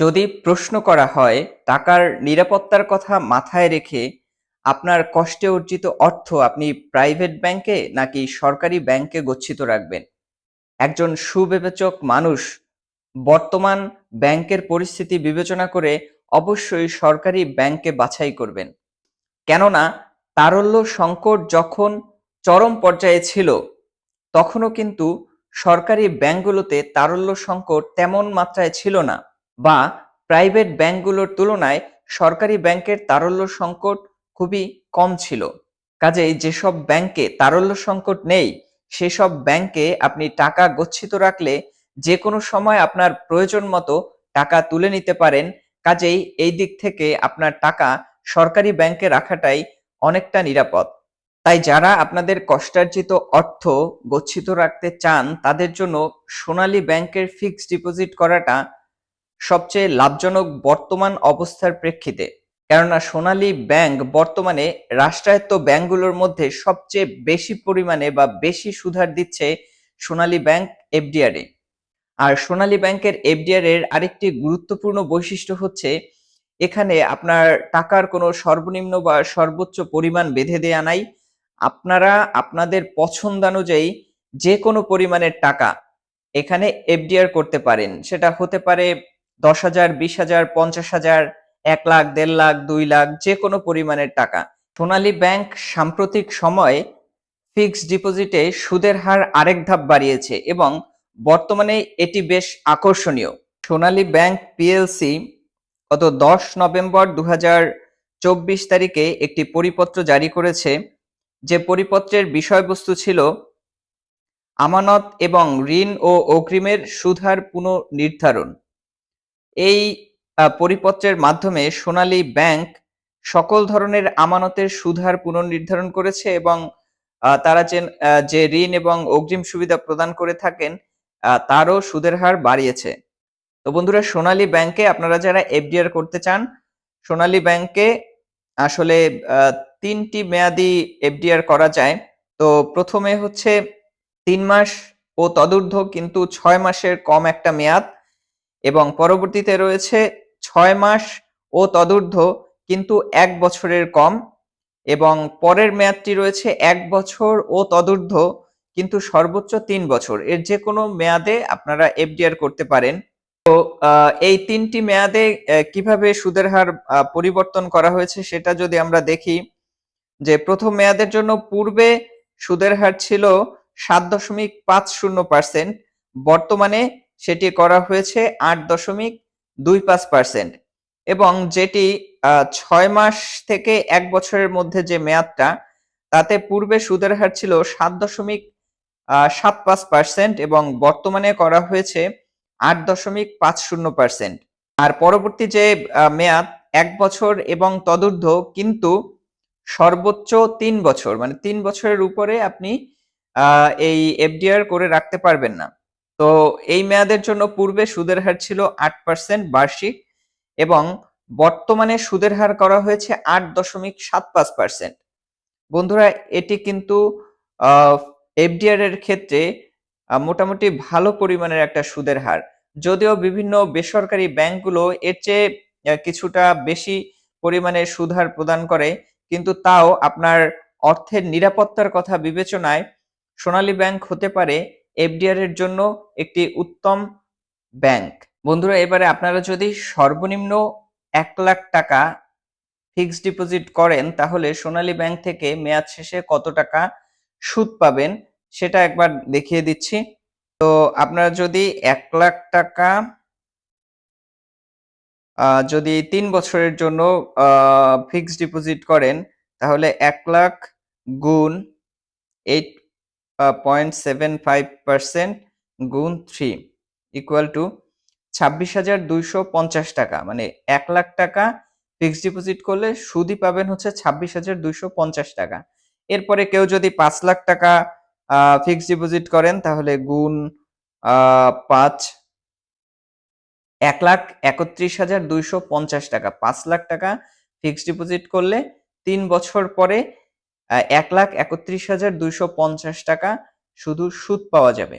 যদি প্রশ্ন করা হয়, টাকার নিরাপত্তার কথা মাথায় রেখে আপনার কষ্টে অর্জিত অর্থ আপনি প্রাইভেট ব্যাংকে নাকি সরকারি ব্যাংকে গচ্ছিত রাখবেন? একজন সুবিবেচক মানুষ বর্তমান ব্যাংকের পরিস্থিতি বিবেচনা করে অবশ্যই সরকারি ব্যাংকে বাছাই করবেন। কেননা, তারল্য সংকট যখন চরম পর্যায়ে ছিল, তখনও কিন্তু সরকারি ব্যাংকগুলোতে তারল্য সংকট তেমন মাত্রায় ছিল না। বা প্রাইভেট ব্যাংকগুলোর তুলনায় সরকারি ব্যাংকের তারল্য সংকট খুবই কম ছিল। কাজেই যেসব ব্যাংকে তারল্য সংকট নেই, সেসব ব্যাংকে আপনি টাকা গচ্ছিত রাখলে যে কোনো সময় আপনার প্রয়োজন মতো টাকা তুলে নিতে পারেন। কাজেই এই দিক থেকে আপনার টাকা সরকারি ব্যাংকে রাখাটাই অনেকটা নিরাপদ। তাই যারা আপনাদের কষ্টার্জিত অর্থ গচ্ছিত রাখতে চান, তাদের জন্য সোনালী ব্যাংকের ফিক্সড ডিপোজিট করাটা সবচেয়ে লাভজনক বর্তমান অবস্থার প্রেক্ষিতে। কেননা সোনালী ব্যাংক বর্তমানে রাষ্ট্রায়ত্ত ব্যাংকগুলোর মধ্যে সবচেয়ে বেশি পরিমাণে বা বেশি সুধার দিচ্ছে সোনালী ব্যাংক এফডিআর আর সোনালী ব্যাংকের এফডিআর এর আরেকটি গুরুত্বপূর্ণ বৈশিষ্ট্য হচ্ছে, এখানে আপনার টাকার কোনো সর্বনিম্ন বা সর্বোচ্চ পরিমাণ বেঁধে দেয়া নাই। আপনারা আপনাদের পছন্দানুযায়ী যে কোনো পরিমাণের টাকা এখানে এফডিআর করতে পারেন। সেটা হতে পারে দশ হাজার, বিশ হাজার, পঞ্চাশ হাজার, এক লাখ, দেড় লাখ, দুই লাখ যে কোনো পরিমাণের টাকা। সোনালী ব্যাংক সাম্প্রতিক সময়ে ফিক্সড ডিপোজিটে সুদের হার আরেক ধাপ বাড়িয়েছে এবং বর্তমানে এটি বেশ আকর্ষণীয়। সোনালী ব্যাংক পিএলসি গত দশ নভেম্বর দু চব্বিশ তারিখে একটি পরিপত্র জারি করেছে। যে পরিপত্রের বিষয়বস্তু ছিল আমানত এবং ঋণ ও অগ্রিমের সুধার পুনর্নির্ধারণ। এই পরিপত্রের মাধ্যমে সোনালী ব্যাংক সকল ধরনের আমানতের সুধার পুনর্নির্ধারণ করেছে এবং তারা যে ঋণ এবং অগ্রিম সুবিধা প্রদান করে থাকেন তারও সুদের হার বাড়িয়েছে। তো বন্ধুরা, সোনালী ব্যাংকে আপনারা যারা এফডিআর করতে চান, সোনালী ব্যাংকে আসলে তিনটি মেয়াদি এফডিআর করা যায়। তো প্রথমে হচ্ছে তিন মাস ও তদূর্ধ্ব কিন্তু ছয় মাসের কম একটা মেয়াদ। এবং পরবর্তীতে রয়েছে ছয় মাস ও তদূর্ধ্ব, কিন্তু এক বছরের কম। এবং পরের মেয়াদটি রয়েছে এক বছর ও তদূর্ধ্ব, কিন্তু সর্বোচ্চ তিন বছর। এর যে কোনো মেয়াদে আপনারা এফডিআর করতে পারেন। তো এই তিনটি মেয়াদে কীভাবে সুদের হার পরিবর্তন করা হয়েছে সেটা যদি আমরা দেখি, যে প্রথম মেয়াদের জন্য পূর্বে সুদের হার ছিল সাত দশমিক পাঁচ শূন্য পার্সেন্ট, বর্তমানে সেটি করা হয়েছে আট দশমিক দুই পাঁচ পার্সেন্ট এবং যেটি ছয় মাস থেকে এক বছরের মধ্যে যে মেয়াদটা, তাতে পূর্বে সুদের হার ছিল সাত দশমিক সাত পাঁচ পার্সেন্ট এবং বর্তমানে করা হয়েছে আট দশমিক পাঁচ শূন্য পার্সেন্ট। আর পরবর্তী যে মেয়াদ এক বছর এবং তদূর্ধ্ব কিন্তু সর্বোচ্চ তিন বছর মানে তিন বছরের উপরে আপনি এই এফডিআর করে রাখতে পারবেন না। তো এই মেয়াদের জন্য পূর্বে সুদের হার ছিল আট পার্সেন্ট বার্ষিক এবং বর্তমানে সুদের হার করা হয়েছে আট দশমিক সাত পাঁচ পার্সেন্ট বন্ধুরা, এটি কিন্তু এফডিআর এর ক্ষেত্রে মোটামুটি ভালো পরিমাণের একটা সুদের হার। যদিও বিভিন্ন বেসরকারি ব্যাংকগুলো এর চেয়ে কিছুটা বেশি পরিমাণে সুদ হার প্রদান করে, কিন্তু তাও আপনার অর্থের নিরাপত্তার কথা বিবেচনায় সোনালী ব্যাংক হতে পারে এফডিআর এর জন্য একটি উত্তম ব্যাংক। বন্ধুরা, এবারে আপনারা যদি সর্বনিম্ন এক লাখ টাকা ফিক্সড ডিপোজিট করেন, তাহলে সোনালী ব্যাংক থেকে মেয়াদ শেষে কত টাকা সুদ পাবেন সেটা একবার দেখিয়ে দিচ্ছি। তো আপনারা যদি এক লাখ টাকা যদি তিন বছরের জন্য ফিক্সড ডিপোজিট করেন, তাহলে এক লাখ গুণ eight point seven five percent গুণ থ্রি ইকুয়াল টু ছাব্বিশ হাজার দুইশো পঞ্চাশ টাকা। মানে এক লাখ টাকা ফিক্সড ডিপোজিট করলে সুদই পাবেন হচ্ছে ছাব্বিশ হাজার দুইশো পঞ্চাশ টাকা। এরপরে কেউ যদি পাঁচ লাখ টাকা ফিক্সড ডিপোজিট করেন তাহলে গুণ পাঁচ, এক লাখ একত্রিশ হাজার দুইশো পঞ্চাশ টাকা। পাঁচ লাখ টাকা ফিক্সড ডিপোজিট করলে তিন বছর পরে এক লাখ একত্রিশ হাজার দুইশো পঞ্চাশ টাকা শুধু সুদ পাওয়া যাবে।